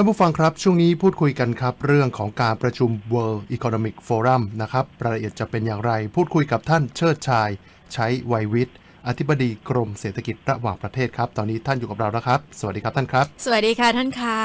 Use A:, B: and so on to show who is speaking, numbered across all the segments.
A: ท่านผู้ฟังครับ ช่วงนี้พูดคุยกันครับ เรื่องของการประชุม World Economic Forum นะครับรายละเอียดจะเป็นอย่างไร พูดคุยกับท่านเชิดชาย ใช้ไวยวิทย์อธิบดีกรมเศรษฐกิจระหว่างประเทศครับ ตอนนี้ท่านอยู่กับเราแล้วครับ สวัสดีครับท่านครับ
B: สวัสดีค่ะท่านคะ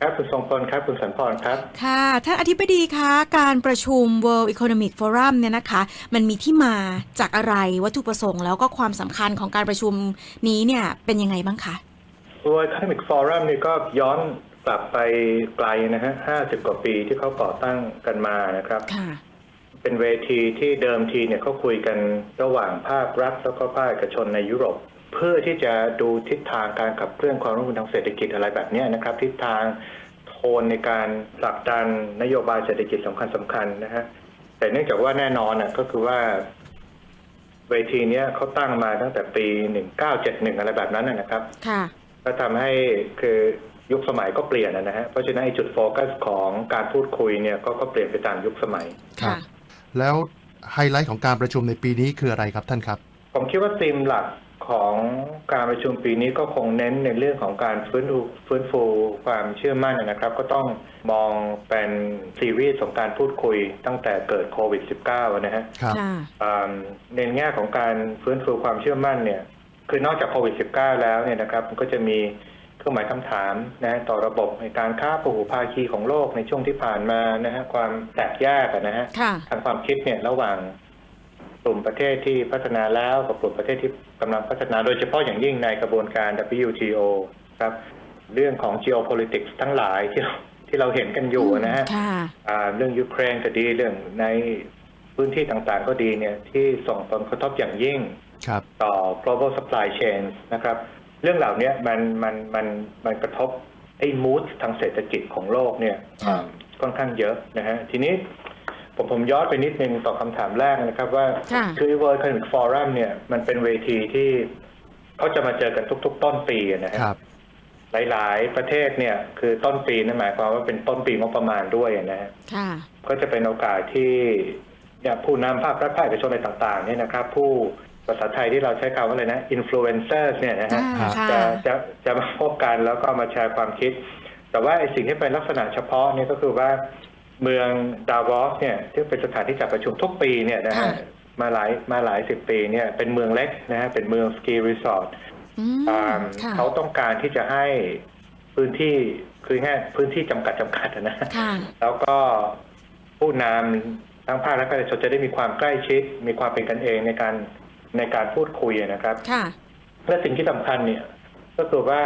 C: ครับคุณทรงพลครับคุณสันพรครับ
B: ค่ะท่านอธิบดีคะการประชุม World Economic Forum เนี่ยนะคะ มันมีที่มาจากอะไรวัตถุประสงค์ แล้วก็ความสำคัญของการประชุมนี้เนี่ยเป็นยังไงบ้างคะ
C: World Economic Forum นี่ก็ย้อน กลับไปไกลนะฮะห้าสิบกว่าปีที่เขาก่อตั้งกันมานะครับ
B: ค่ะ
C: เป็นเวทีที่เดิมทีเนี่ยเขาคุยกันระหว่างภาครัฐแล้วก็ภาคเอกชนในยุโรป เพื่อที่จะดูทิศทางการขับเคลื่อนความร่วมมือทางเศรษฐกิจอะไรแบบเนี้ยนะครับ ทิศทางโทนในการผลักดันนโยบายเศรษฐกิจสำคัญสำคัญนะฮะแต่เนื่องจากว่าแน่นอนน่ะก็คือว่าเวทีเนี้ยเขาตั้งมาตั้งแต่ปี 1971 อะไรแบบนั้นนะนะครับ
B: ค่ะ
C: ก็ทำให้คือ ยุคสมัยก็เปลี่ยนนะฮะเพราะฉะนั้นไอ้จุดโฟกัสของการพูดคุยเนี่ยก็ก็เปลี่ยนไปตามยุคสมัย
A: ครั
B: ค่ะ
A: บแล้วไฮไลท์ของการประชุมในปีนี้คืออะไรครับท่านครับ
C: ผมคิดว่าธีมหลักของการประชุมปีนี้ก็คงเน้นในเรื่องของการฟื้นฟูฟื้นฟูความเชื่อมั่นนะครับ ก็ต้องมองเป็นซีรีส์ของการพูดคุยตั้งแต่เกิดโควิด -19 นะฮะ
A: ครับ
B: ค่ะ
C: อ่าในแง่ของการฟื้นฟูความเชื่อมั่นเนี่ยคือนอกจากโควิด -19 แล้วเนี่ยนะครับมันก็จะมีเค รื่องหมายคำถามนะต่อระบบในการค้าพหุภาคีของโลกในช่วงที่ผ่านมานะฮะความแตกแยกอะนะฮะ
B: ค่ะ
C: ทางความคิดเนี่ยระหว่างกลุ่มประเทศที่พัฒนาแล้วกับกลุ่มประเทศที่กำลังพัฒนาโดยเฉพาะอย่างยิ่งในกระบวนการ WTO ครับ เรื่องของ geopolitics ทั้งหลายที่เราที่เราเห็นกันอยู่นะฮะ
B: ค่ะ
C: อ่าเรื่องยูเครนก็ดีเรื่องในพื้นที่ต่างๆก็ดีเนี่ยที่ส่งผลกระทบอย่างยิ่ง
A: ครับ
C: ต่อ global supply chain นะครับ เรื่องเหล่านี้มันมันมันมันกระทบไอ้ mood ทางเศรษฐกิจของโลกเนี่ย
B: ค่ะ
C: อ่าค่อนข้างเยอะนะฮะทีนี้ผมผมย้อนไปนิดนึงต่อคำถามแรกนะครับว่า
B: ค่ะ
C: คือ World Economic Forum เนี่ยมันเป็นเวทีที่เขาจะมาเจอกันทุก ๆ ต้นปีนะฮะ
A: ครับ
C: หลาย ๆ ประเทศเนี่ยคือต้นปีนั่นหมายความว่าเป็นต้นปีงบประมาณด้วยนะฮะ
B: ค่ะ
C: ก็จะเป็นโอกาสที่เนี่ยผู้นำภาครัฐภาคเอกชนอะไรต่าง ๆ เนี่ยนะครับ ผู้ ภาษาไทยที่เราใช้คำว่าอะไรนะ influencers เนี่ยนะฮะ
B: อ่าค่ะ
C: จะจะจะมาพบกันแล้วก็มาแชร์ความคิด แต่ว่าไอ้สิ่งที่เป็นลักษณะเฉพาะเนี่ยก็คือว่าเมืองดาวอสเนี่ยที่งเป็นสถานที่จัดประชุมทุกปีเนี่ยนะฮะ
B: ค่ะ
C: มาหลายมาหลายสิบปีเนี่ยเป็นเมืองเล็กนะฮะเป็นเมืองสกีรีสอร์ท
B: อืม
C: อ่า
B: ค่ะ
C: เขาต้องการที่จะให้พื้นที่คือแค่พื้นที่จำกัดจำกัดอะนะ
B: ค่ะ
C: แล้วก็ผู้นำทั้งภาคและภาคเอกชนจะได้มีความใกล้ชิด มีความเป็นกันเองในการ ในการพูดคุยนะครับ
B: ค่ะ
C: และสิ่งที่สำคัญเนี่ยก็คือว่า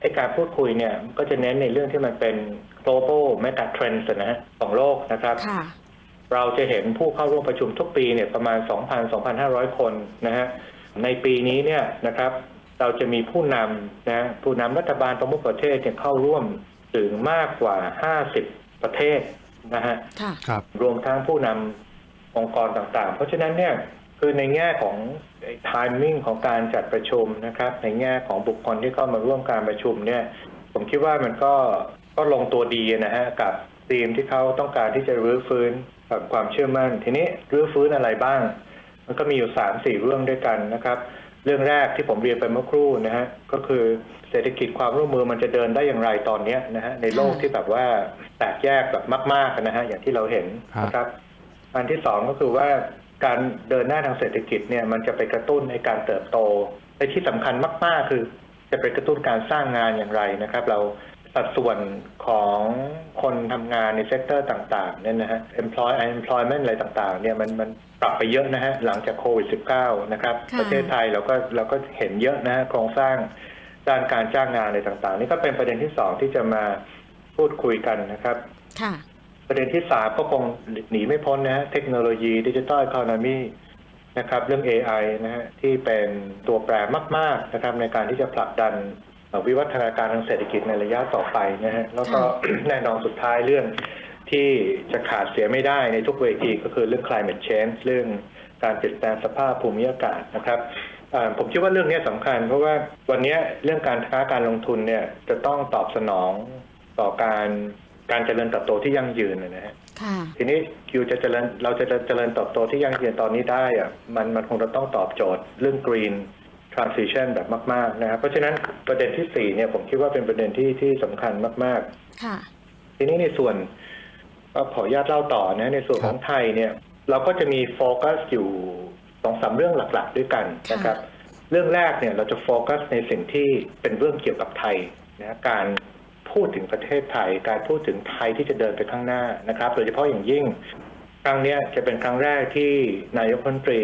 C: ไอการพูดคุยเนี่ยก็จะเน้นในเรื่องที่มันเป็น global mega trends นะฮะของโลกนะครับ
B: ค่ะ
C: เราจะเห็นผู้เข้าร่วมประชุมทุกปีเนี่ยประมาณ 2,000-2,500 คนนะฮะในปีนี้เนี่ยนะครับ เราจะมีผู้นำนะผู้นำรัฐบาลประมุขประเทศเนี่ยเข้าร่วมถึงมากกว่า 50 ประเทศนะฮะ
B: ค่ะ
A: ครับ
C: รวมทั้งผู้นำองค์กรต่างๆ เพราะฉะนั้นเนี่ย คือในแง่ของไทมิ่งของการจัดประชุมนะครับ ในแง่ของบุคคลที่เข้ามาร่วมการประชุมเนี่ย ผมคิดว่ามันก็ก็ลงตัวดีนะฮะกับธีมที่เขาต้องการที่จะรื้อฟื้นกับความเชื่อมั่น ทีนี้รื้อฟื้นอะไรบ้าง มันก็มีอยู่สามสี่เรื่องด้วยกันนะครับ เรื่องแรกที่ผมเรียนไปเมื่อครู่นะฮะก็คือเศรษฐกิจความร่วมมือมันจะเดินได้อย่างไรตอนนี้นะฮะในโลกที่แบบว่าแตกแยกแบบมากๆนะฮะอย่างที่เราเห็นนะครับ อันที่สองก็คือว่า การเดินหน้าทางเศรษฐกิจเนี่ยมันจะไปกระตุ้นในการเติบโตและที่สำคัญมาก ๆ คือจะไปกระตุ้นการสร้างงานอย่างไรนะครับ เราสัดส่วนของคนทำงานในเซกเตอร์ต่างๆเนี่ยนะฮะ employ unemployment อะไรต่างๆเนี่ยมันมันปรับไปเยอะนะฮะหลังจากโควิด -19 นะครับ
B: ค่ะ
C: ประเทศไทยเราก็เราก็เห็นเยอะนะฮะโครงสร้างด้านการจ้างงานอะไรต่างๆ นี่ก็เป็นประเด็นที่สองที่จะมาพูดคุยกันนะครับ
B: ค่ะ
C: ประเด็นที่สามก็คงหนีไม่พ้นนะฮะเทคโนโลยีดิจิทัลอีโคโนมีนะครับเรื่อง AI นะฮะที่เป็นตัวแปรมาก ๆ นะครับในการที่จะผลักดันเอ่อวิวัฒนาการทางเศรษฐกิจในระยะต่อไปนะฮะแล้วก็แน่นอนสุดท้ายเรื่องที่จะขาดเสียไม่ได้ในทุกเวทีก็คือเรื่อง climate change เรื่องการเปลี่ยนแปลงสภาพภูมิอากาศนะครับอ่าผมคิดว่าเรื่องนี้สำคัญ เพราะว่าวันนี้เรื่องการค้าการลงทุนเนี่ยจะต้องตอบสนองต่อการ การเจริญเติบโตที่ยั่งยืนนะฮะ
B: ค่ะ
C: ทีนี้คิวจะเจริญเราจะเจริญเติบโตที่ยั่งยืนตอนนี้ได้อะมันมันคงจะต้องตอบโจทย์เรื่องกรีน transition แบบมาก ๆ นะครับ เพราะฉะนั้นประเด็นที่สี่เนี่ยผมคิดว่าเป็นประเด็นที่ที่สำคัญมาก
B: ค่ะ
C: ๆทีนี้ในส่วนก็ขออนุญาตเล่าต่อนะในส่วนของไทยเนี่ย เราก็จะมีโฟกัสอยู่สองสามเรื่องหลัก ๆ ด้วยกันนะครับ เรื่องแรกเนี่ยเราจะโฟกัสในสิ่งที่เป็นเรื่องเกี่ยวกับไทยนะการ พูดถึงประเทศไทย การพูดถึงไทยที่จะเดินไปข้างหน้านะครับ โดยเฉพาะอย่างยิ่ง ครั้งเนี้ยจะเป็นครั้งแรกที่นายกรัฐมนตรี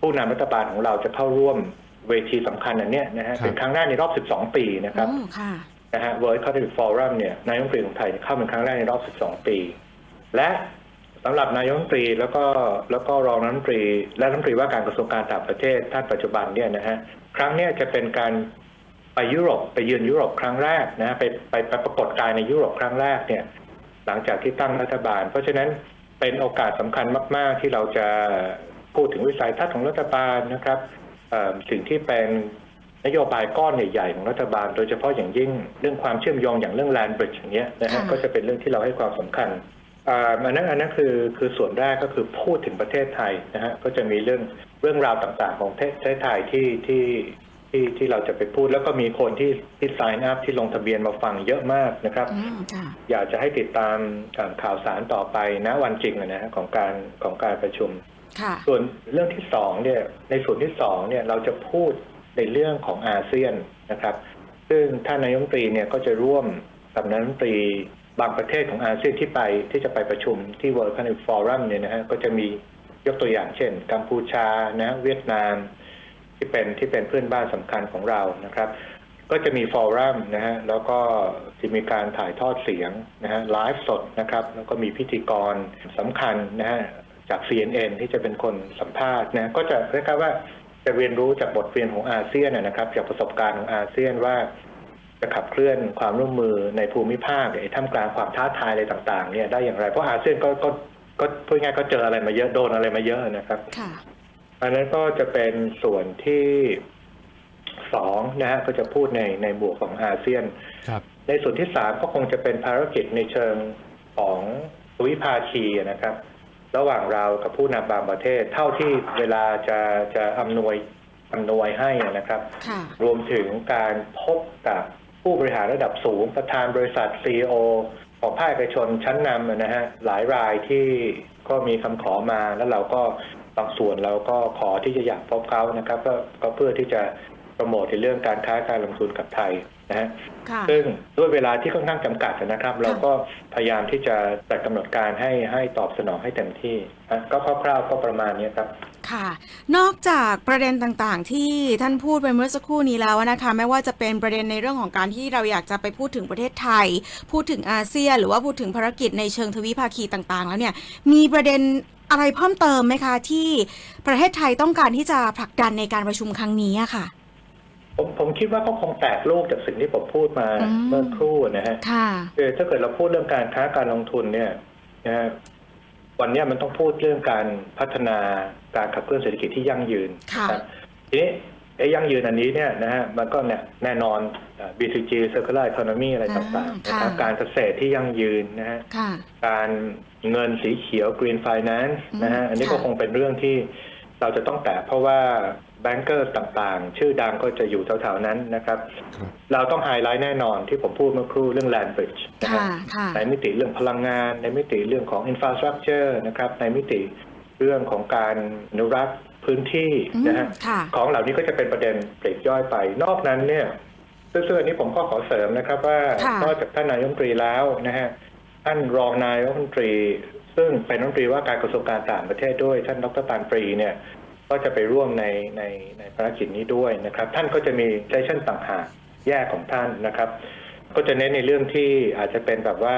C: ผู้นำรัฐบาลของเราจะเข้าร่วมเวทีสำคัญอันเนี้ยนะฮะ
A: ครับ
C: เป็นครั้งแรกในรอบ 12 ปีนะครับ
B: อืมค่ะ
C: นะฮะ World Economic Forum เนี่ยนายกรัฐมนตรีของไทยเข้าเป็นครั้งแรกในรอบ 12 ปี และสำหรับนายกรัฐมนตรีแล้วก็แล้วก็รองนายกรัฐมนตรี และรัฐมนตรีว่าการกระทรวงการต่างประเทศท่านปัจจุบันเนี่ยนะฮะครั้งเนี้ยจะเป็นการ ไปยุโรปไปเยือนยุโรปครั้งแรกนะฮะไปไปไปปรากฏกายในยุโรปครั้งแรกเนี่ยหลังจากที่ตั้งรัฐบาล เพราะฉะนั้นเป็นโอกาสสำคัญมาก ๆ ที่เราจะพูดถึงวิสัยทัศน์ของรัฐบาลนะครับเอ่อสิ่งที่เป็นนโยบายก้อนใหญ่ๆของรัฐบาล โดยเฉพาะอย่างยิ่งเรื่องความเชื่อมโยงอย่างเรื่อง land bridge อย่างเงี้ยนะฮะ
B: ค่ะ
C: ก็จะเป็นเรื่องที่เราให้ความสำคัญอ่าอันนั้นอันนั้นคือคือส่วนแรกก็คือพูดถึงประเทศไทยนะฮะก็จะมีเรื่องเรื่องราวต่างๆของประเทศไทยที่ที่ ที่ที่เราจะไปพูดแล้วก็มีคนที่ที่ sign up ที่ลงทะเบียนมาฟังเยอะมากนะครับ
B: อืมค่ะ
C: อยากจะให้ติดตามอ่าข่าวสารต่อไปณวันจริงอะนะฮะของการของการประชุม
B: ค่ะ
C: ส่วนเรื่องที่สองเนี่ยในส่วนที่สองเนี่ยเราจะพูดในเรื่องของอาเซียนนะครับ ซึ่งท่านนายกรัฐมนตรีเนี่ยก็จะร่วมกับนายกรัฐมนตรีบางประเทศของอาเซียนที่ไปที่จะไปประชุมที่ World Economic Forum เนี่ยนะฮะก็จะมียกตัวอย่างเช่น กัมพูชานะเวียดนาม ที่เป็นที่เป็นเพื่อนบ้านสำคัญของเรานะครับ ก็จะมีฟอรัมนะฮะแล้วก็จะมีการถ่ายทอดเสียงนะฮะไลฟ์สดนะครับแล้วก็มีพิธีกรสำคัญนะฮะจาก CNN ที่จะเป็นคนสัมภาษณ์นะก็จะเรียกว่าจะเรียนรู้จากบทเรียนของอาเซียนนะครับ จากประสบการณ์ของอาเซียนว่าจะขับเคลื่อนความร่วมมือในภูมิภาคในท่ามกลางความท้าทายอะไรต่าง ๆ เนี่ยได้อย่างไรเพราะอาเซียนก็ก็ก็พูดง่ายๆก็เจออะไรมาเยอะโดนอะไรมาเยอะนะครับ
B: ค่ะ
C: อันนั้นก็จะเป็นส่วนที่สองนะฮะก็จะพูดในในบวกของอาเซียน
A: ครับ
C: ในส่วนที่สามก็คงจะเป็นภารกิจในเชิงของทวิภาคีนะครับ ระหว่างเรากับผู้นำบางประเทศ เท่าที่เวลาจะจะอำนวยอำนวยให้นะครับ
B: ค่ะ
C: รวมถึงการพบกับผู้บริหารระดับสูงประธานบริษัท CEO ของภาคเอกชนชั้นนำนะฮะหลายรายที่ก็มีคำขอมาแล้วเราก็ บางส่วนเราก็ขอที่จะอยากพบเขานะครับก็ก็เพื่อที่จะโปรโมทในเรื่องการค้าการลงทุนกับไทยนะฮะ
B: ค่ะ
C: ซึ่งด้วยเวลาที่ค่อนข้างจำกัดนะครับ เราก็พยายามที่จะจัดกำหนดการให้ให้ตอบสนองให้เต็มที่นะก็คร่าวๆก็ประมาณนี้ครับ
B: ค่ะ นอกจากประเด็นต่างๆ ที่ท่านพูดไปเมื่อสักครู่นี้แล้วนะคะไม่ว่าจะเป็นประเด็นในเรื่องของการที่เราอยากจะไปพูดถึงประเทศไทย พูดถึงอาเซียนหรือว่าพูดถึงภารกิจในเชิงทวิภาคีต่างๆ แล้วเนี่ยมีประเด็น อะไรเพิ่มเติมไหมคะ ที่ประเทศไทยต้องการที่จะผลักดันในการประชุมครั้งนี้อะค่ะ
C: ผมผมคิดว่าก็คงแตกลูกจากสิ่งที่ผมพูดมา
B: อืม
C: เมื่อครู่นะฮะ
B: ค่ะ
C: คือถ้าเกิดเราพูดเรื่องการค้าการลงทุนเนี่ยนะฮะวันเนี้ยมันต้องพูดเรื่องการพัฒนาการขับเคลื่อนเศรษฐกิจที่ยั่งยืน
B: ค่ะ
C: นะครับทีนี้ไอ้ยั่งยืนอันนี้เนี่ยนะฮะมันก็เนี่ยแน่นอนเอ่อ BCG Circular Economy อะไรต่างๆ
B: อ่า
C: นะครับ
B: ค่ะ
C: การเกษตรที่ยั่งยืนนะฮะ
B: ค่ะ
C: การ เงินสีเขียว Green Finance นะฮะ
B: อืม
C: อันนี้ก็
B: ค่ะ
C: คงเป็นเรื่องที่เราจะต้องแตะเพราะว่าแบงเกอร์ต่างๆ ชื่อดังก็จะอยู่แถวๆนั้นนะครับ
A: ครับ
C: เราต้องไฮไลท์แน่นอนที่ผมพูดเมื่อครู่เรื่อง Land Bridge นะฮะ
B: ค่ะค่ะ
C: ในมิติเรื่องพลังงาน ในมิติเรื่องของ infrastructure นะครับ ในมิติเรื่องของการอนุรักษ์พื้นที่
B: อืม
C: นะฮะ
B: ค่ะ
C: ของเหล่านี้ก็จะเป็นประเด็นปลีกย่อยไป นอกนั้นเนี่ยซึ่งซึ่งอันนี้ผมก็ขอเสริมนะครับว่า
B: ค่ะ
C: นอกจากท่านนายกรัฐมนตรีแล้วนะฮะ ท่านรองนายกรัฐมนตรี ซึ่งเป็นรัฐมนตรีว่าการกระทรวงการต่างประเทศด้วย ท่านดรปานปรีเนี่ยก็จะไปร่วมในในในภารกิจนี้ด้วยนะครับ ท่านก็จะมีเซสชั่นต่างหากแยกของท่านนะครับ ก็จะเน้นในเรื่องที่อาจจะเป็นแบบว่า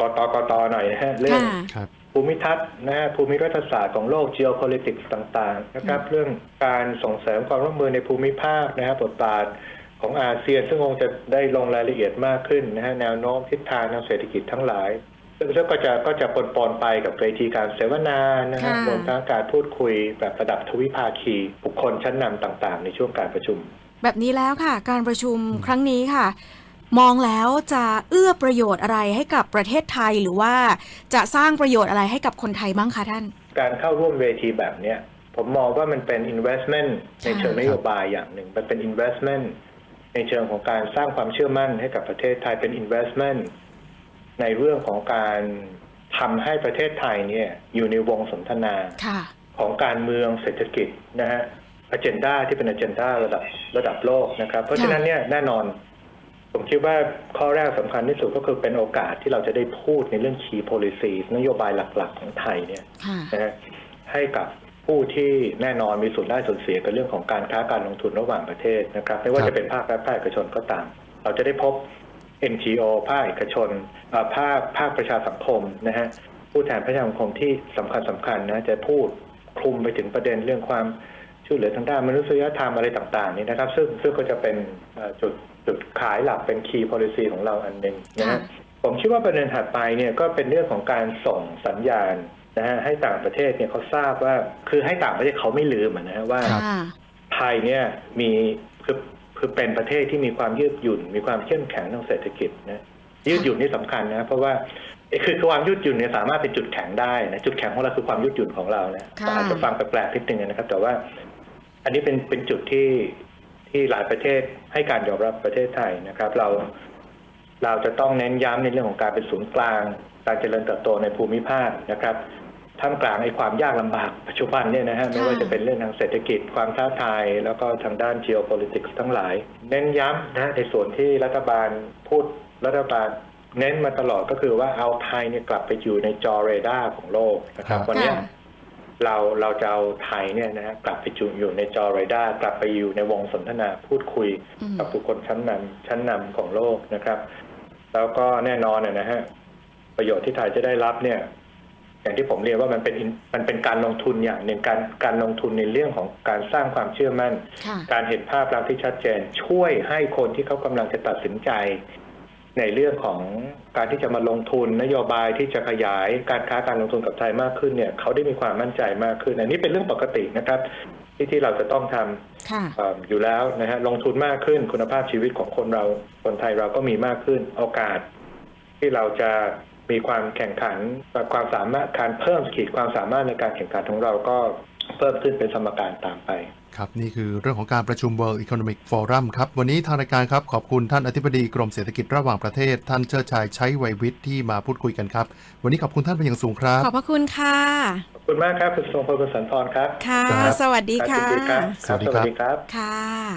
C: กตกตหน่อยนะฮะเรื่อง
B: ค่ะ
A: ครับ
C: ภูมิทัศน์นะฮะภูมิรัฐศาสตร์ของโลก geopolitics ต่าง ๆ นะครับ เรื่องการส่งเสริมความร่วมมือในภูมิภาคนะฮะบทบาท ของอาเซียน ซึ่งคงจะได้ลงรายละเอียดมากขึ้นนะฮะแนวโน้มทิศทางทางเศรษฐกิจทั้งหลาย ซึ่งซึ่งก็จะก็จะปนปนๆไปกับเวทีการเสวนานะฮะ
B: ค่ะ
C: รวมทั้งการพูดคุยแบบระดับทวิภาคีบุคคลชั้นนำต่างๆ ในช่วงการประชุม
B: แบบนี้แล้วค่ะ การประชุมครั้งนี้ค่ะมองแล้วจะเอื้อประโยชน์อะไรให้กับประเทศไทยหรือว่าจะสร้างประโยชน์อะไรให้กับคนไทยบ้างคะท่าน
C: การเข้าร่วมเวทีแบบเนี้ยผมมองว่ามันเป็น investment ในเชิง
B: ค่ะ
C: นโยบายอย่างหนึ่ง มันเป็น investment ในเชิงของการสร้างความเชื่อมั่นให้กับประเทศไทยเป็น investment ในเรื่องของการทำให้ประเทศไทยเนี่ยอยู่ในวงสนทนา
B: ค่ะ
C: ของการเมืองเศรษฐกิจนะฮะอเจนดาที่เป็นอเจนดาระดับระดับโลกนะครับ เพราะฉะนั้นเนี่ยแน่นอน ผมคิดว่าข้อแรกสำคัญที่สุดก็คือเป็นโอกาสที่เราจะได้พูดในเรื่อง key policy นโยบายหลักๆของไทยเนี่ย
B: ค่ะ
C: นะฮะให้กับ ผู้ที่แน่นอนมีส่วนได้ส่วนเสียกับเรื่องของการค้าการลงทุนระหว่างประเทศนะครับไม่ว่า
A: ครับ
C: จะเป็นภาครัฐภาคเอกชนก็ตาม เราจะได้พบ NGO ภาคเอกชนเอ่อภาคภาคประชาสังคมนะฮะผู้แทนประชาสังคมที่สำคัญสำคัญนะจะพูดคลุมไปถึงประเด็นเรื่องความช่วยเหลือทางด้านมนุษยธรรมอะไรต่างๆนี่นะครับ ซึ่งซึ่งก็จะเป็นเอ่อจุดจุดขายหลักเป็น key policy ของเราอันหนึ่งนะฮะ
B: ค่ะ
C: ผมคิดว่าประเด็นถัดไปเนี่ยก็เป็นเรื่องของการส่งสัญญาณ นะฮะให้ต่างประเทศเนี่ยเขาทราบว่าคือให้ต่างประเทศเขาไม่ลืมอะนะฮะว่า
A: ครับ
B: ค่ะ
C: ไทยเนี่ยมีคือคือเป็นประเทศที่มีความยืดหยุ่น มีความเข้มแข็งทางเศรษฐกิจนะยืดหยุ่นนี่สำคัญนะเพราะว่าเอ้ยคือคือความยืดหยุ่นเนี่ยสามารถเป็นจุดแข็งได้นะจุดแข็งของเราคือความยืดหยุ่นของเรานะ
B: ค่ะ
C: อาจจะฟังแปลกๆนิดนึงนะครับ แต่ว่า อันนี้เป็นเป็นจุดที่ที่หลายประเทศให้การยอมรับประเทศไทยนะครับ เรา เราจะต้องเน้นย้ำในเรื่องของการเป็นศูนย์กลาง การเจริญเติบโตในภูมิภาคนะครับ ท่ามกลางไอ้ความยากลำบากปัจจุบันเนี่ยนะฮะไม่ว่าจะเป็นเรื่องทางเศรษฐกิจความท้าทาย แล้วก็ทางด้าน geopolitics ทั้งหลาย เน้นย้ำนะในส่วนที่รัฐบาลพูดรัฐบาลเน้นมาตลอดก็คือว่าเอาไทยเนี่ยกลับไปอยู่ในจอเรดาร์ของโลกนะครับ
A: ครับ
C: วันเนี้ย
B: ค่ะ
C: เราเราจะเอาไทยเนี่ยนะฮะกลับไปอยู่อยู่ในจอเรดาร์กลับไปอยู่ในวงสนทนาพูดคุย
B: อืม
C: กับบุคคลชั้นนำชั้นนำของโลกนะครับ แล้วก็แน่นอนนะฮะประโยชน์ที่ไทยจะได้รับเนี่ย อย่างที่ผมเรียนว่ามันเป็น in- มันเป็นการลงทุนอย่างหนึ่งการการลงทุนในเรื่องของการสร้างความเชื่อมั่น
B: ค่ะ
C: การเห็นภาพลักษณ์ที่ชัดเจน ช่วยให้คนที่เขากำลังจะตัดสินใจ ในเรื่องของการที่จะมาลงทุนนโยบายที่จะขยายการค้าการลงทุนกับไทยมากขึ้นเนี่ยเขาได้มีความมั่นใจมากขึ้น อันนี้เป็นเรื่องปกตินะครับที่ที่เราจะต้องทำ
B: ค่ะ
C: เอ่ออยู่แล้วนะฮะลงทุนมากขึ้นคุณภาพชีวิตของคนเราคนไทยเราก็มีมากขึ้นโอกาสที่เราจะ มีความแข่งขันความสามารถการเพิ่มขีดความสามารถในการแข่งขันของเราก็เพิ่มขึ้นเป็นสมการตามไป
A: ครับนี่คือเรื่องของการประชุม World Economic Forum ครับวันนี้ทางรายการครับขอบคุณท่านอธิบดีกรมเศรษฐกิจระหว่างประเทศ ท่านเชิดชายใช้ไวยวิทย์ที่มาพูดคุยกันครับ วันนี้ขอบคุณท่านเป็นอย่างสูงครับ
B: ขอบพระคุณค่ะ
C: ขอบคุณมากครับคุณทรงพลคุณสันทรครับ
B: ค่ะ
A: ครับ
B: สวัสดีค่ะ
C: ยินดีครับ
A: สวัสดีครับ
C: สวัสดีครับ
B: ค่ะ